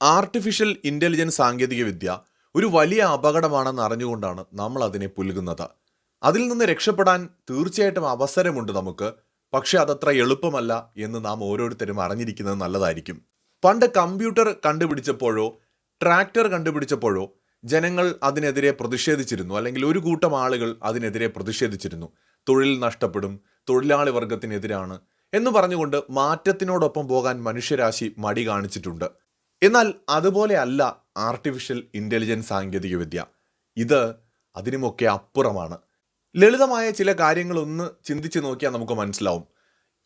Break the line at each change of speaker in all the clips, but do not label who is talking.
Artificial intelligence സാങ്കേതികവിദ്യ ഒരു വലിയ അപകടമാണെന്ന് അറിഞ്ഞുകൊണ്ടാണ് നമ്മൾ അതിനെ പുൽകുന്നത് അതിൽ നിന്ന് രക്ഷപ്പെടാൻ തീർച്ചയായിട്ടും അവസരമുണ്ട് നമുക്ക് പക്ഷെ അതത്ര എളുപ്പമല്ല എന്ന് നാം ഓരോരുത്തരും അറിഞ്ഞിരിക്കുന്നത് നല്ലതായിരിക്കും. പണ്ട് കമ്പ്യൂട്ടർ കണ്ടുപിടിച്ചപ്പോഴോ ട്രാക്ടർ കണ്ടുപിടിച്ചപ്പോഴോ ജനങ്ങൾ അതിനെതിരെ പ്രതിഷേധിച്ചിരുന്നു. അല്ലെങ്കിൽ ഒരു കൂട്ടം ആളുകൾ അതിനെതിരെ പ്രതിഷേധിച്ചിരുന്നു. തൊഴിൽ നഷ്ടപ്പെടും തൊഴിലാളി വർഗത്തിനെതിരാണ് എന്ന് പറഞ്ഞുകൊണ്ട് മാറ്റത്തിനോടൊപ്പം പോകാൻ മനുഷ്യരാശി മടി കാണിച്ചിട്ടുണ്ട്. എന്നാൽ അതുപോലെ അല്ല ആർട്ടിഫിഷ്യൽ ഇന്റലിജൻസ് സാങ്കേതികവിദ്യ ഇത് അതിനുമൊക്കെ അപ്പുറമാണ്. ലളിതമായ ചില കാര്യങ്ങളൊന്ന് ചിന്തിച്ച് നോക്കിയാൽ നമുക്ക് മനസ്സിലാവും.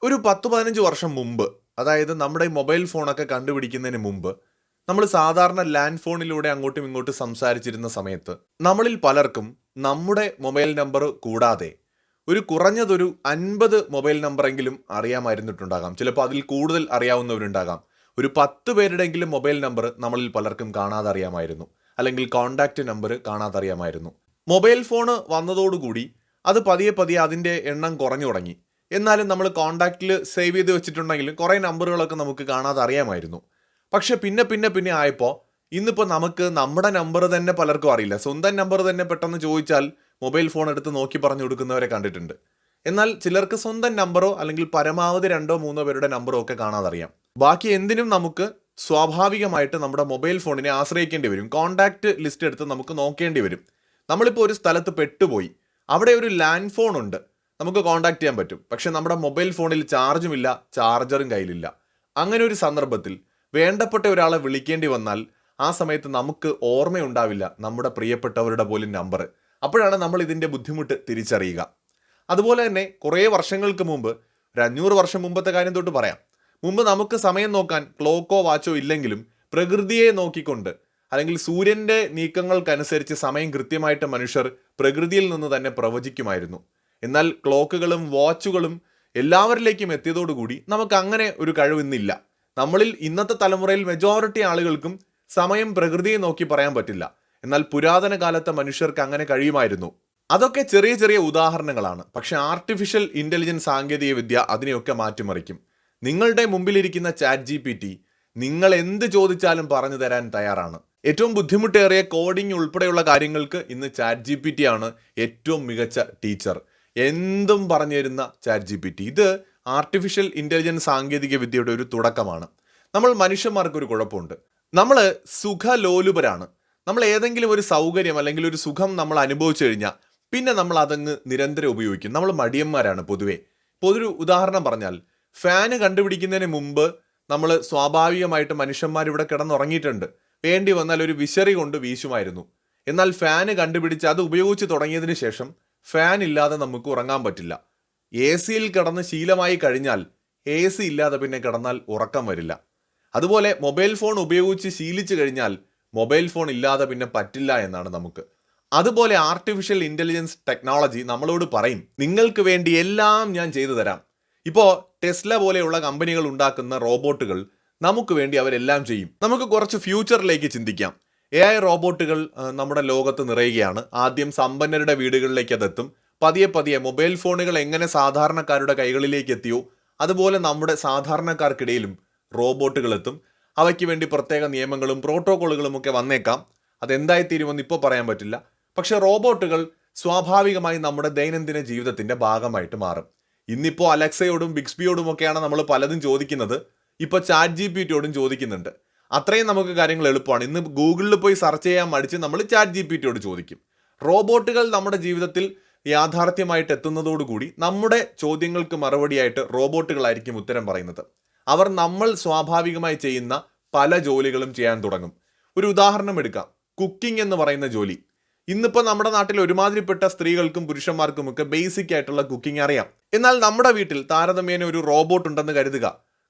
ഒരു പത്ത് പതിനഞ്ച് വർഷം മുമ്പ് അതായത് നമ്മുടെ മൊബൈൽ ഫോണൊക്കെ കണ്ടുപിടിക്കുന്നതിന് മുമ്പ് നമ്മൾ സാധാരണ ലാൻഡ് ഫോണിലൂടെ അങ്ങോട്ടും ഇങ്ങോട്ടും സംസാരിച്ചിരുന്ന സമയത്ത് നമ്മളിൽ പലർക്കും നമ്മുടെ മൊബൈൽ നമ്പർ കൂടാതെ ഒരു കുറഞ്ഞതൊരു അൻപത് മൊബൈൽ നമ്പറെങ്കിലും അറിയാമായിരുന്നിട്ടുണ്ടാകാം. ചിലപ്പോൾ അതിൽ കൂടുതൽ അറിയാവുന്നവരുണ്ടാകാം. ഒരു പത്ത് പേരുടെയെങ്കിലും മൊബൈൽ നമ്പർ നമ്മളിൽ പലർക്കും കാണാതെ അറിയാമായിരുന്നു അല്ലെങ്കിൽ കോണ്ടാക്റ്റ് നമ്പർ കാണാതെ അറിയാമായിരുന്നു മൊബൈൽ ഫോണ് വന്നതോടുകൂടി അത് പതിയെ പതിയെ അതിന്റെ എണ്ണം കുറഞ്ഞു തുടങ്ങി. എന്നാലും നമ്മൾ കോണ്ടാക്റ്റിൽ സേവ് ചെയ്ത് വെച്ചിട്ടുണ്ടെങ്കിലും കുറേ നമ്പറുകളൊക്കെ നമുക്ക് കാണാതെ അറിയാമായിരുന്നു പക്ഷെ പിന്നെ പിന്നെ പിന്നെ ആയപ്പോൾ ഇന്നിപ്പോൾ നമുക്ക് നമ്മുടെ നമ്പർ തന്നെ പലർക്കും അറിയില്ല. സ്വന്തം നമ്പർ തന്നെ പെട്ടെന്ന് ചോദിച്ചാൽ മൊബൈൽ ഫോൺ എടുത്ത് നോക്കി പറഞ്ഞു കൊടുക്കുന്നവരെ കണ്ടിട്ടുണ്ട്. എന്നാൽ ചിലർക്ക് സ്വന്തം നമ്പറോ അല്ലെങ്കിൽ പരമാവധി രണ്ടോ മൂന്നോ പേരുടെ നമ്പറോ ഒക്കെ കാണാതറിയാം. ബാക്കി എന്തിനും നമുക്ക് സ്വാഭാവികമായിട്ട് നമ്മുടെ മൊബൈൽ ഫോണിനെ ആശ്രയിക്കേണ്ടി വരും. കോണ്ടാക്ട് ലിസ്റ്റ് എടുത്ത് നമുക്ക് നോക്കേണ്ടി വരും. നമ്മളിപ്പോൾ ഒരു സ്ഥലത്ത് പെട്ടുപോയി. അവിടെ ഒരു ലാൻഡ് ഫോൺ ഉണ്ട്. നമുക്ക് കോണ്ടാക്ട് ചെയ്യാൻ പറ്റും. പക്ഷെ നമ്മുടെ മൊബൈൽ ഫോണിൽ ചാർജും ഇല്ല ചാർജറും കയ്യിലില്ല. അങ്ങനെ ഒരു സന്ദർഭത്തിൽ വേണ്ടപ്പെട്ട ഒരാളെ വിളിക്കേണ്ടി വന്നാൽ ആ സമയത്ത് നമുക്ക് ഓർമ്മയുണ്ടാവില്ല നമ്മുടെ പ്രിയപ്പെട്ടവരുടെ പോലും നമ്പർ അപ്പോഴാണ് നമ്മൾ ഇതിന്റെ ബുദ്ധിമുട്ട് തിരിച്ചറിയുക. അതുപോലെ തന്നെ കുറേ വർഷങ്ങൾക്ക് മുമ്പ് ഒരു അഞ്ഞൂറ് വർഷം മുമ്പത്തെ കാര്യം തൊട്ട് പറയാം. മുമ്പ് നമുക്ക് സമയം നോക്കാൻ ക്ലോക്കോ വാച്ചോ ഇല്ലെങ്കിലും പ്രകൃതിയെ നോക്കിക്കൊണ്ട് അല്ലെങ്കിൽ സൂര്യന്റെ നീക്കങ്ങൾക്കനുസരിച്ച് സമയം കൃത്യമായിട്ട് മനുഷ്യർ പ്രകൃതിയിൽ നിന്ന് തന്നെ പ്രവചിക്കുമായിരുന്നു. എന്നാൽ ക്ലോക്കുകളും വാച്ചുകളും എല്ലാവരിലേക്കും എത്തിയതോടുകൂടി നമുക്ക് അങ്ങനെ ഒരു കഴിവിന്നില്ല നമ്മളിൽ ഇന്നത്തെ തലമുറയിൽ മെജോറിറ്റി ആളുകൾക്കും സമയം പ്രകൃതിയെ നോക്കി പറയാൻ പറ്റില്ല. എന്നാൽ പുരാതന കാലത്തെ മനുഷ്യർക്ക് അങ്ങനെ കഴിയുമായിരുന്നു. അതൊക്കെ ചെറിയ ചെറിയ ഉദാഹരണങ്ങളാണ്. പക്ഷെ ആർട്ടിഫിഷ്യൽ ഇന്റലിജൻസ് സാങ്കേതിക വിദ്യ അതിനെയൊക്കെ മാറ്റിമറിക്കും. നിങ്ങളുടെ മുമ്പിലിരിക്കുന്ന ചാറ്റ് ജി പി ടി നിങ്ങൾ എന്ത് ചോദിച്ചാലും പറഞ്ഞു തരാൻ തയ്യാറാണ്. ഏറ്റവും ബുദ്ധിമുട്ടേറിയ കോഡിംഗ് ഉൾപ്പെടെയുള്ള കാര്യങ്ങൾക്ക് ഇന്ന് ചാറ്റ് ജി പി ടി ആണ് ഏറ്റവും മികച്ച ടീച്ചർ എന്തും പറഞ്ഞു തരുന്ന ചാറ്റ് ജി പി ടി ഇത് ആർട്ടിഫിഷ്യൽ ഇന്റലിജൻസ് സാങ്കേതിക വിദ്യയുടെ ഒരു തുടക്കമാണ്. നമ്മൾ മനുഷ്യന്മാർക്കൊരു കുഴപ്പമുണ്ട്. നമ്മൾ സുഖലോലുപരാണ്. നമ്മൾ ഏതെങ്കിലും ഒരു സൗകര്യം അല്ലെങ്കിൽ ഒരു സുഖം നമ്മൾ അനുഭവിച്ചു കഴിഞ്ഞാൽ പിന്നെ നമ്മൾ അതങ്ങ് നിരന്തരം ഉപയോഗിക്കും. നമ്മൾ മടിയന്മാരാണ് പൊതുവേ. പൊതൊരു ഉദാഹരണം പറഞ്ഞാൽ ഫാന് കണ്ടുപിടിക്കുന്നതിന് മുമ്പ് നമ്മൾ സ്വാഭാവികമായിട്ട് മനുഷ്യന്മാർ ഇവിടെ കിടന്നുറങ്ങിയിട്ടുണ്ട്. വേണ്ടി വന്നാൽ ഒരു വിശറി കൊണ്ട് വീശുമായിരുന്നു. എന്നാൽ ഫാന് കണ്ടുപിടിച്ച് അത് ഉപയോഗിച്ച് തുടങ്ങിയതിന് ശേഷം ഫാൻ ഇല്ലാതെ നമുക്ക് ഉറങ്ങാൻ പറ്റില്ല. എ സിയിൽ കിടന്ന് ശീലമായി കഴിഞ്ഞാൽ എ സി ഇല്ലാതെ പിന്നെ കിടന്നാൽ ഉറക്കം വരില്ല. അതുപോലെ മൊബൈൽ ഫോൺ ഉപയോഗിച്ച് ശീലിച്ചു കഴിഞ്ഞാൽ മൊബൈൽ ഫോൺ ഇല്ലാതെ പിന്നെ പറ്റില്ല എന്നാണ് നമുക്ക്. അതുപോലെ ആർട്ടിഫിഷ്യൽ ഇന്റലിജൻസ് ടെക്നോളജി നമ്മളോട് പറയും നിങ്ങൾക്ക് വേണ്ടി എല്ലാം ഞാൻ ചെയ്തു തരാം. ഇപ്പോൾ ടെസ്ല പോലെയുള്ള കമ്പനികൾ ഉണ്ടാക്കുന്ന റോബോട്ടുകൾ നമുക്ക് വേണ്ടി അവരെല്ലാം ചെയ്യും. നമുക്ക് കുറച്ച് ഫ്യൂച്ചറിലേക്ക് ചിന്തിക്കാം. എ ഐ റോബോട്ടുകൾ നമ്മുടെ ലോകത്ത് നിറയുകയാണ്. ആദ്യം സമ്പന്നരുടെ വീടുകളിലേക്ക് അതെത്തും. പതിയെ പതിയെ മൊബൈൽ ഫോണുകൾ എങ്ങനെ സാധാരണക്കാരുടെ കൈകളിലേക്ക് എത്തിയോ അതുപോലെ നമ്മുടെ സാധാരണക്കാർക്കിടയിലും റോബോട്ടുകൾ എത്തും. അവയ്ക്ക് വേണ്ടി പ്രത്യേക നിയമങ്ങളും പ്രോട്ടോകോളുകളും ഒക്കെ വന്നേക്കാം. അതെന്തായി തീരുമെന്ന് ഇപ്പോൾ പറയാൻ പറ്റില്ല. പക്ഷെ റോബോട്ടുകൾ സ്വാഭാവികമായി നമ്മുടെ ദൈനംദിന ജീവിതത്തിന്റെ ഭാഗമായിട്ട് മാറും. ഇന്നിപ്പോൾ അലക്സയോടും ബിക്സ്ബിയോടും ഒക്കെയാണ് നമ്മൾ പലതും ചോദിക്കുന്നത്. ഇപ്പോൾ ചാറ്റ് ജി പി ടിയോടും ചോദിക്കുന്നുണ്ട്. അത്രയും നമുക്ക് കാര്യങ്ങൾ എളുപ്പമാണ്. ഇന്ന് ഗൂഗിളിൽ പോയി സെർച്ച് ചെയ്യാൻ മടിച്ച് നമ്മൾ ചാറ്റ് ജി പി ടിയോട് ചോദിക്കും. റോബോട്ടുകൾ നമ്മുടെ ജീവിതത്തിൽ യാഥാർത്ഥ്യമായിട്ട് എത്തുന്നതോടുകൂടി നമ്മുടെ ചോദ്യങ്ങൾക്ക് മറുപടിയായിട്ട് റോബോട്ടുകളായിരിക്കും ഉത്തരം പറയുന്നത്. അവർ നമ്മൾ സ്വാഭാവികമായി ചെയ്യുന്ന പല ജോലികളും ചെയ്യാൻ തുടങ്ങും. ഒരു ഉദാഹരണം എടുക്കാം. കുക്കിംഗ് എന്ന് പറയുന്ന ജോലി. ഇന്നിപ്പോൾ നമ്മുടെ നാട്ടിൽ ഒരുമാതിരിപ്പെട്ട സ്ത്രീകൾക്കും പുരുഷന്മാർക്കും ഒക്കെ ബേസിക് ആയിട്ടുള്ള കുക്കിംഗ് അറിയാം. എന്നാൽ നമ്മുടെ വീട്ടിൽ താരതമ്യേന ഒരു റോബോട്ട് ഉണ്ടെന്ന് കരുതുക.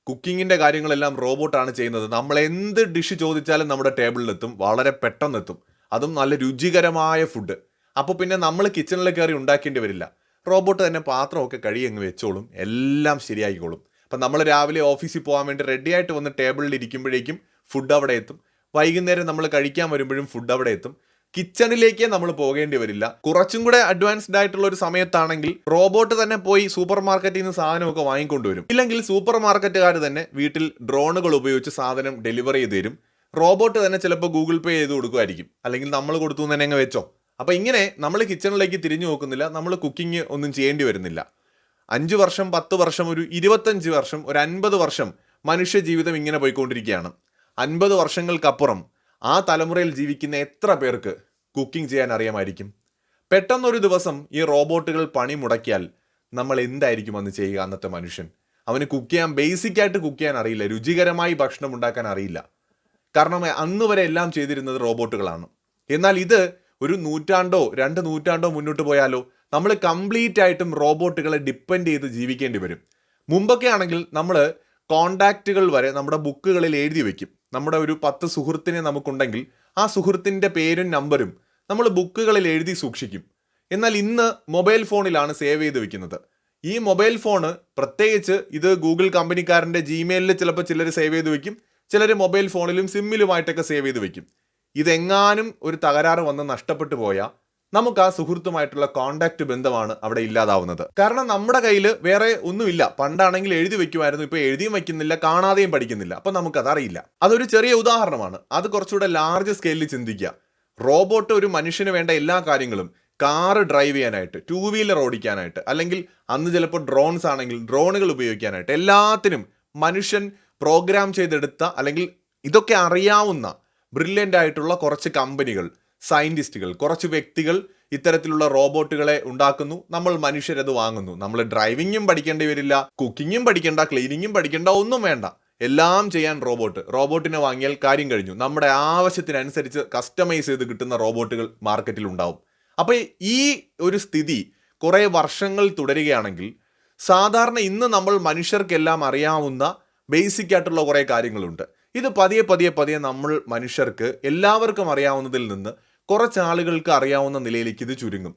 കുക്കിങ്ങിന്റെ കാര്യങ്ങളെല്ലാം റോബോട്ടാണ് ചെയ്യുന്നത്. നമ്മൾ എന്ത് ഡിഷ് ചോദിച്ചാലും നമ്മുടെ ടേബിളിലെത്തും വളരെ പെട്ടെന്ന് എത്തും. അതും നല്ല രുചികരമായ ഫുഡ് അപ്പോൾ പിന്നെ നമ്മൾ കിച്ചണിൽ കയറി ഉണ്ടാക്കേണ്ടി വരില്ല. റോബോട്ട് തന്നെ പാത്രമൊക്കെ കഴിയങ്ങ് വെച്ചോളും. എല്ലാം ശരിയായിക്കോളും അപ്പം നമ്മൾ രാവിലെ ഓഫീസിൽ പോകാൻ വേണ്ടി റെഡി ആയിട്ട് വന്ന് ടേബിളിൽ ഇരിക്കുമ്പോഴേക്കും ഫുഡ് അവിടെ എത്തും. വൈകുന്നേരം നമ്മൾ കഴിക്കാൻ വരുമ്പോഴും ഫുഡ് അവിടെ എത്തും. കിച്ചണിലേക്കേ നമ്മൾ പോകേണ്ടി വരില്ല. കുറച്ചും കൂടെ അഡ്വാൻസ്ഡ് ആയിട്ടുള്ള ഒരു സമയത്താണെങ്കിൽ റോബോട്ട് തന്നെ പോയി സൂപ്പർ മാർക്കറ്റിൽ നിന്ന് സാധനമൊക്കെ വാങ്ങിക്കൊണ്ടുവരും. ഇല്ലെങ്കിൽ സൂപ്പർ മാർക്കറ്റുകാർ തന്നെ വീട്ടിൽ ഡ്രോണുകൾ ഉപയോഗിച്ച് സാധനം ഡെലിവറി ചെയ്ത് തരും. റോബോട്ട് തന്നെ ചിലപ്പോൾ ഗൂഗിൾ പേ ചെയ്ത് കൊടുക്കുമായിരിക്കും. അല്ലെങ്കിൽ നമ്മൾ കൊടുത്തു തന്നെ അങ്ങ് വെച്ചോ. അപ്പോൾ ഇങ്ങനെ നമ്മൾ കിച്ചണിലേക്ക് തിരിഞ്ഞു നോക്കുന്നില്ല. നമ്മൾ കുക്കിംഗ് ഒന്നും ചെയ്യേണ്ടി വരുന്നില്ല. അഞ്ച് വർഷം പത്ത് വർഷം ഒരു ഇരുപത്തഞ്ച് വർഷം ഒരു അൻപത് വർഷം മനുഷ്യ ജീവിതം ഇങ്ങനെ പോയിക്കൊണ്ടിരിക്കുകയാണ്. അൻപത് വർഷങ്ങൾക്കപ്പുറം ആ തലമുറയിൽ ജീവിക്കുന്ന എത്ര പേർക്ക് കുക്കിംഗ് ചെയ്യാൻ അറിയാമായിരിക്കും? പെട്ടെന്നൊരു ദിവസം ഈ റോബോട്ടുകൾ പണി മുടക്കിയാൽ നമ്മൾ എന്തായിരിക്കും അന്ന് ചെയ്യുക അന്നത്തെ മനുഷ്യൻ? അവന് കുക്ക് ചെയ്യാൻ ബേസിക് ആയിട്ട് കുക്ക് ചെയ്യാൻ അറിയില്ല രുചികരമായി ഭക്ഷണം ഉണ്ടാക്കാൻ അറിയില്ല. കാരണം അന്ന് വരെ എല്ലാം ചെയ്തിരുന്നത് റോബോട്ടുകളാണ്. എന്നാൽ ഇത് ഒരു നൂറ്റാണ്ടോ രണ്ട് നൂറ്റാണ്ടോ മുന്നോട്ട് പോയാലോ നമ്മൾ കംപ്ലീറ്റ് ആയിട്ടും റോബോട്ടുകളെ ഡിപ്പെൻഡ് ചെയ്ത് ജീവിക്കേണ്ടി വരും. മുമ്പൊക്കെ ആണെങ്കിൽ നമ്മൾ കോണ്ടാക്റ്റുകൾ വരെ നമ്മുടെ ബുക്കുകളിൽ എഴുതി വെക്കും. നമ്മുടെ ഒരു പത്ത് സുഹൃത്തിനെ നമുക്കുണ്ടെങ്കിൽ ആ സുഹൃത്തിന്റെ പേരും നമ്പരും നമ്മൾ ബുക്കുകളിൽ എഴുതി സൂക്ഷിക്കും. എന്നാൽ ഇന്ന് മൊബൈൽ ഫോണിലാണ് സേവ് ചെയ്ത് വെക്കുന്നത്. ഈ മൊബൈൽ ഫോണ് പ്രത്യേകിച്ച് ഇത് ഗൂഗിൾ കമ്പനിക്കാരന്റെ ജിമെയിലിൽ ചിലപ്പോൾ ചിലർ സേവ് ചെയ്ത് വെക്കും. ചിലർ മൊബൈൽ ഫോണിലും സിമ്മിലുമായിട്ടൊക്കെ സേവ് ചെയ്ത് വെക്കും. ഇതെങ്ങാനും ഒരു തകരാറ് വന്ന് നഷ്ടപ്പെട്ടു പോയാൽ നമുക്ക് ആ സുഹൃത്തുമായിട്ടുള്ള കോണ്ടാക്ട് ബന്ധമാണ് അവിടെ ഇല്ലാതാവുന്നത്. കാരണം നമ്മുടെ കയ്യിൽ വേറെ ഒന്നുമില്ല. പണ്ടാണെങ്കിൽ എഴുതി വെക്കുമായിരുന്നു. ഇപ്പോൾ എഴുതിയും വെക്കുന്നില്ല കാണാതെയും പഠിക്കുന്നില്ല. അപ്പം നമുക്കത് അറിയില്ല അതൊരു ചെറിയ ഉദാഹരണമാണ്. അത് കുറച്ചുകൂടെ ലാർജ് സ്കെയിലിൽ ചിന്തിക്കുക റോബോട്ട് ഒരു മനുഷ്യന് വേണ്ട എല്ലാ കാര്യങ്ങളും കാറ് ഡ്രൈവ് ചെയ്യാനായിട്ട് ടൂ വീലർ ഓടിക്കാനായിട്ട് അല്ലെങ്കിൽ അന്ന് ചിലപ്പോൾ ഡ്രോൺസ് ആണെങ്കിൽ ഡ്രോണുകൾ ഉപയോഗിക്കാനായിട്ട് എല്ലാത്തിനും മനുഷ്യൻ പ്രോഗ്രാം ചെയ്തെടുത്ത അല്ലെങ്കിൽ ഇതൊക്കെ അറിയാവുന്ന ബ്രില്യന്റ് ആയിട്ടുള്ള കുറച്ച് കമ്പനികൾ സയന്റിസ്റ്റുകൾ കുറച്ച് വ്യക്തികൾ ഇത്തരത്തിലുള്ള റോബോട്ടുകളെ ഉണ്ടാക്കുന്നു. നമ്മൾ മനുഷ്യരത് വാങ്ങുന്നു. നമ്മൾ ഡ്രൈവിങ്ങും പഠിക്കേണ്ടി വരില്ല കുക്കിങ്ങും പഠിക്കേണ്ട ക്ലീനിങ്ങും പഠിക്കേണ്ട ഒന്നും വേണ്ട. എല്ലാം ചെയ്യാൻ റോബോട്ട്. റോബോട്ടിനെ വാങ്ങിയാൽ കാര്യം കഴിഞ്ഞു. നമ്മുടെ ആവശ്യത്തിനനുസരിച്ച് കസ്റ്റമൈസ് ചെയ്ത് കിട്ടുന്ന റോബോട്ടുകൾ മാർക്കറ്റിൽ ഉണ്ടാവും. അപ്പോൾ ഈ ഒരു സ്ഥിതി കുറേ വർഷങ്ങൾ തുടരുകയാണെങ്കിൽ സാധാരണ ഇന്ന് നമ്മൾ മനുഷ്യർക്കെല്ലാം അറിയാവുന്ന ബേസിക് ആയിട്ടുള്ള കുറേ കാര്യങ്ങളുണ്ട്. ഇത് പതിയെ പതിയെ പതിയെ നമ്മൾ മനുഷ്യർക്ക് എല്ലാവർക്കും അറിയാവുന്നതിൽ നിന്ന് കുറച്ച് ആളുകൾക്ക് അറിയാവുന്ന നിലയിലേക്ക് ഇത് ചുരുങ്ങും.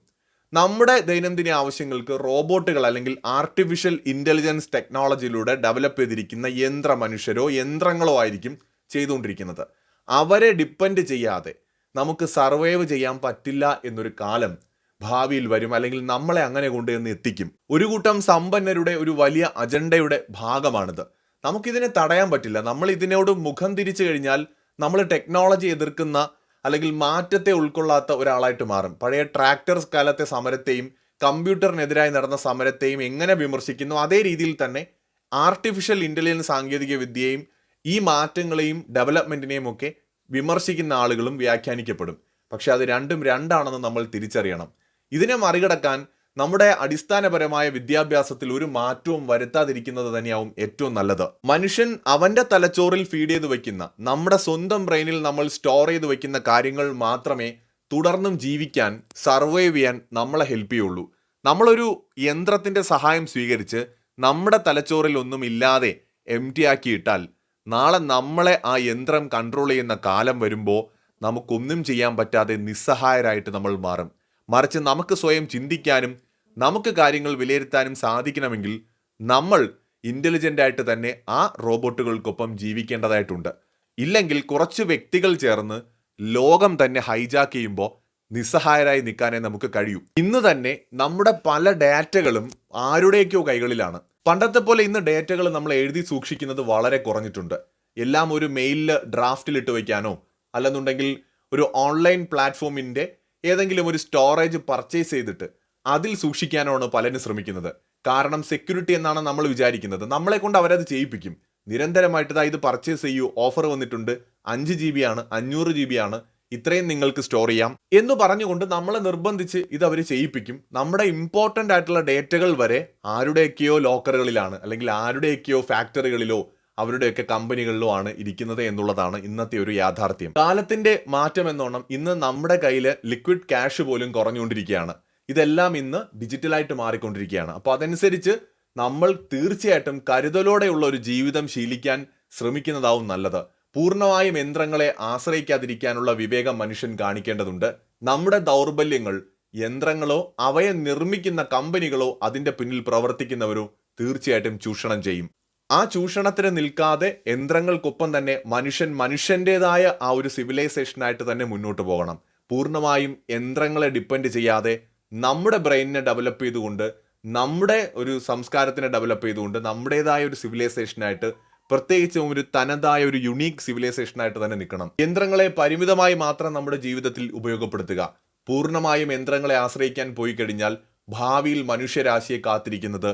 നമ്മുടെ ദൈനംദിന ആവശ്യങ്ങൾക്ക് റോബോട്ടുകൾ അല്ലെങ്കിൽ ആർട്ടിഫിഷ്യൽ ഇന്റലിജൻസ് ടെക്നോളജിയിലൂടെ ഡെവലപ്പ് ചെയ്തിരിക്കുന്ന യന്ത്ര മനുഷ്യരോ യന്ത്രങ്ങളോ ആയിരിക്കും ചെയ്തുകൊണ്ടിരിക്കുന്നത്. അവരെ ഡിപ്പെൻഡ് ചെയ്യാതെ നമുക്ക് സർവൈവ് ചെയ്യാൻ പറ്റില്ല എന്നൊരു കാലം ഭാവിയിൽ വരും അല്ലെങ്കിൽ നമ്മളെ അങ്ങനെ കൊണ്ടുവന്ന് എത്തിക്കും. ഒരു കൂട്ടം സമ്പന്നരുടെ ഒരു വലിയ അജണ്ടയുടെ ഭാഗമാണിത്. നമുക്കിതിനെ തടയാൻ പറ്റില്ല. നമ്മൾ ഇതിനോട് മുഖം തിരിച്ചു കഴിഞ്ഞാൽ നമ്മൾ ടെക്നോളജി എതിർക്കുന്ന അല്ലെങ്കിൽ മാറ്റത്തെ ഉൾക്കൊള്ളാത്ത ഒരാളായിട്ട് മാറും. പഴയ ട്രാക്ടർ കാലത്തെ സമരത്തെയും കമ്പ്യൂട്ടറിനെതിരായി നടന്ന സമരത്തെയും എങ്ങനെ വിമർശിക്കുന്നു? അതേ രീതിയിൽ തന്നെ ആർട്ടിഫിഷ്യൽ ഇന്റലിജൻസ് സാങ്കേതിക വിദ്യയും ഈ മാറ്റങ്ങളെയും ഡെവലപ്മെന്റിനെയും ഒക്കെ വിമർശിക്കുന്ന ആളുകളും വ്യാഖ്യാനിക്കപ്പെടും. പക്ഷെ അത് രണ്ടും രണ്ടാണെന്ന് നമ്മൾ തിരിച്ചറിയണം. ഇതിനെ മറികടക്കാൻ നമ്മുടെ അടിസ്ഥാനപരമായ വിദ്യാഭ്യാസത്തിൽ ഒരു മാറ്റവും വരുത്താതിരിക്കുന്നത് തന്നെയാവും ഏറ്റവും നല്ലത്. മനുഷ്യൻ അവന്റെ തലച്ചോറിൽ ഫീഡ് ചെയ്ത് വെക്കുന്ന നമ്മുടെ സ്വന്തം ബ്രെയിനിൽ നമ്മൾ സ്റ്റോർ ചെയ്ത് വെക്കുന്ന കാര്യങ്ങൾ മാത്രമേ തുടർന്നും ജീവിക്കാൻ സർവൈവ് ചെയ്യാൻ നമ്മളെ ഹെൽപ്പ് ചെയ്യുള്ളൂ. നമ്മളൊരു യന്ത്രത്തിന്റെ സഹായം സ്വീകരിച്ച് നമ്മുടെ തലച്ചോറിൽ ഒന്നും ഇല്ലാതെ എം ടി ആക്കിയിട്ടാൽ നാളെ നമ്മളെ ആ യന്ത്രം കൺട്രോൾ ചെയ്യുന്ന കാലം വരുമ്പോൾ നമുക്കൊന്നും ചെയ്യാൻ പറ്റാതെ നിസ്സഹായരായിട്ട് നമ്മൾ മാറും. മറിച്ച് നമുക്ക് സ്വയം ചിന്തിക്കാനും നമുക്ക് കാര്യങ്ങൾ വിലയിരുത്താനും സാധിക്കണമെങ്കിൽ നമ്മൾ ഇന്റലിജന്റ് ആയിട്ട് തന്നെ ആ റോബോട്ടുകൾക്കൊപ്പം ജീവിക്കേണ്ടതായിട്ടുണ്ട്. ഇല്ലെങ്കിൽ കുറച്ച് വ്യക്തികൾ ചേർന്ന് ലോകം തന്നെ ഹൈജാക്ക് ചെയ്യുമ്പോൾ നിസ്സഹായരായി നിൽക്കാനേ നമുക്ക് കഴിയൂ. ഇന്ന് തന്നെ നമ്മുടെ പല ഡാറ്റകളും ആരുടെയൊക്കെയോ കൈകളിലാണ്. പണ്ടത്തെ പോലെ ഇന്ന് ഡേറ്റകൾ നമ്മൾ എഴുതി സൂക്ഷിക്കുന്നത് വളരെ കുറഞ്ഞിട്ടുണ്ട്. എല്ലാം ഒരു മെയിലിൽ ഡ്രാഫ്റ്റിൽ ഇട്ട് വയ്ക്കാനോ അല്ലെന്നുണ്ടെങ്കിൽ ഒരു ഓൺലൈൻ പ്ലാറ്റ്ഫോമിന്റെ ഏതെങ്കിലും ഒരു സ്റ്റോറേജ് പർച്ചേസ് ചെയ്തിട്ട് അതിൽ സൂക്ഷിക്കാനാണ് പലരും ശ്രമിക്കുന്നത്. കാരണം സെക്യൂരിറ്റി എന്നാണ് നമ്മൾ വിചാരിക്കുന്നത്. നമ്മളെ കൊണ്ട് അവരത് ചെയ്യിപ്പിക്കും. നിരന്തരമായിട്ട് ഇതാ ഇത് പർച്ചേസ് ചെയ്യൂ ഓഫർ വന്നിട്ടുണ്ട് അഞ്ച് ജി ബി ആണ് അഞ്ഞൂറ് ജി ബി ആണ് ഇത്രയും നിങ്ങൾക്ക് സ്റ്റോർ ചെയ്യാം എന്ന് പറഞ്ഞുകൊണ്ട് നമ്മളെ നിർബന്ധിച്ച് ഇത് അവർ ചെയ്യിപ്പിക്കും. നമ്മുടെ ഇമ്പോർട്ടന്റ് ആയിട്ടുള്ള ഡേറ്റകൾ വരെ ആരുടെയൊക്കെയോ ലോക്കറുകളിലാണ് അല്ലെങ്കിൽ ആരുടെയൊക്കെയോ ഫാക്ടറികളിലോ അവരുടെയൊക്കെ കമ്പനികളിലോ ആണ് ഇരിക്കുന്നത് എന്നുള്ളതാണ് ഇന്നത്തെ ഒരു യാഥാർത്ഥ്യം. കാലത്തിന്റെ മാറ്റം എന്നോണം ഇന്ന് നമ്മുടെ കയ്യിൽ ലിക്വിഡ് ക്യാഷ് പോലും കുറഞ്ഞുകൊണ്ടിരിക്കുകയാണ്. ഇതെല്ലാം ഇന്ന് ഡിജിറ്റലായിട്ട് മാറിക്കൊണ്ടിരിക്കുകയാണ്. അപ്പോൾ അതനുസരിച്ച് നമ്മൾ തീർച്ചയായിട്ടും കരുതലോടെയുള്ള ഒരു ജീവിതം ശീലിക്കാൻ ശ്രമിക്കുന്നതാവും നല്ലത്. പൂർണമായും യന്ത്രങ്ങളെ ആശ്രയിക്കാതിരിക്കാനുള്ള വിവേകം മനുഷ്യൻ കാണിക്കേണ്ടതുണ്ട്. നമ്മുടെ ദൗർബല്യങ്ങൾ യന്ത്രങ്ങളോ അവയെ നിർമ്മിക്കുന്ന കമ്പനികളോ അതിന്റെ പിന്നിൽ പ്രവർത്തിക്കുന്നവരോ തീർച്ചയായിട്ടും ചൂഷണം ചെയ്യും. ആ ചൂഷണത്തിന് നിൽക്കാതെ യന്ത്രങ്ങൾക്കൊപ്പം തന്നെ മനുഷ്യൻ മനുഷ്യന്റെതായ ആ ഒരു സിവിലൈസേഷനായിട്ട് തന്നെ മുന്നോട്ട് പോകണം. പൂർണമായും യന്ത്രങ്ങളെ ഡിപ്പെൻഡ് ചെയ്യാതെ നമ്മുടെ ബ്രെയിനിനെ ഡെവലപ്പ് ചെയ്തുകൊണ്ട് നമ്മുടെ ഒരു സംസ്കാരത്തിനെ ഡെവലപ്പ് ചെയ്തുകൊണ്ട് നമ്മുടേതായ ഒരു സിവിലൈസേഷനായിട്ട് പ്രത്യേകിച്ചും ഒരു തനതായ ഒരു യുണീക്ക് സിവിലൈസേഷനായിട്ട് തന്നെ നിൽക്കണം. യന്ത്രങ്ങളെ പരിമിതമായി മാത്രം നമ്മുടെ ജീവിതത്തിൽ ഉപയോഗപ്പെടുത്തുക. പൂർണമായും യന്ത്രങ്ങളെ ആശ്രയിക്കാൻ പോയി കഴിഞ്ഞാൽ ഭാവിയിൽ മനുഷ്യരാശിയെ കാത്തിരിക്കുന്നത്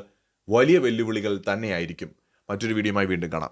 വലിയ വെല്ലുവിളികൾ തന്നെയായിരിക്കും. മറ്റൊരു വീഡിയോയുമായി വീണ്ടും കാണാം.